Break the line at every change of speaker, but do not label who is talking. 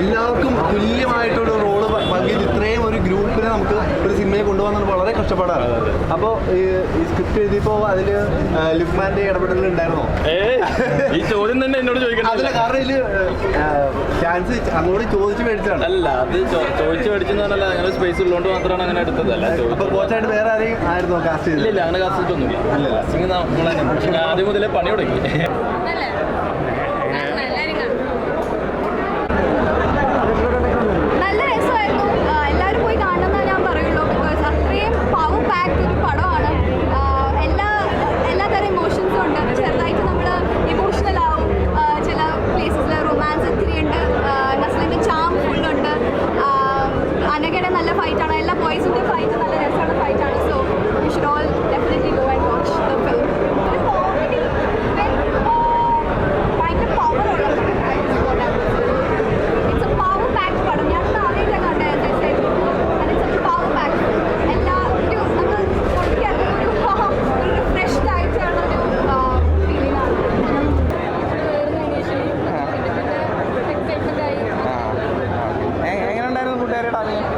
എല്ലാവർക്കും തുല്യമായിട്ടൊരു റോൾ നൽകിയത് ഇത്രയും ഒരു ഗ്രൂപ്പിനെ നമുക്ക് ഒരു സിനിമയെ കൊണ്ടുപോകാൻ വളരെ കഷ്ടപ്പാടാണ്. അപ്പോൾ ഈ സ്ക്രിപ്റ്റ് എഴുതിയപ്പോൾ അതിൽ ലുക്മാന്റെ ഇടപെടൽ ഉണ്ടായിരുന്നോ?
ഈ ചോദ്യം തന്നെ എന്നോട്
അതിലെ
ചോദിക്കണ്ടല്ല
കാരണം ചാൻസ് അങ്ങോട്ട് ചോദിച്ചു മേടിച്ചാണ്
അല്ല അത് ചോദിച്ചു മേടിച്ചെന്ന് പറഞ്ഞാൽ അങ്ങനെ സ്പേസ് ഉള്ളതുകൊണ്ട് മാത്രമാണ് അങ്ങനെ എടുത്തതല്ല
അപ്പൊ
ചോദിച്ചു
കോച്ചായിട്ട് വേറെ ആരെയും ആയിരുന്നോ കാസ്റ്റ്
ഇല്ല അങ്ങനെ
കാസ്റ്റ്
ഒന്നുമില്ല നമ്മളെ പക്ഷെ ആദ്യം മുതലേ പണി തുടങ്ങി.
তিনি পাড়া পারে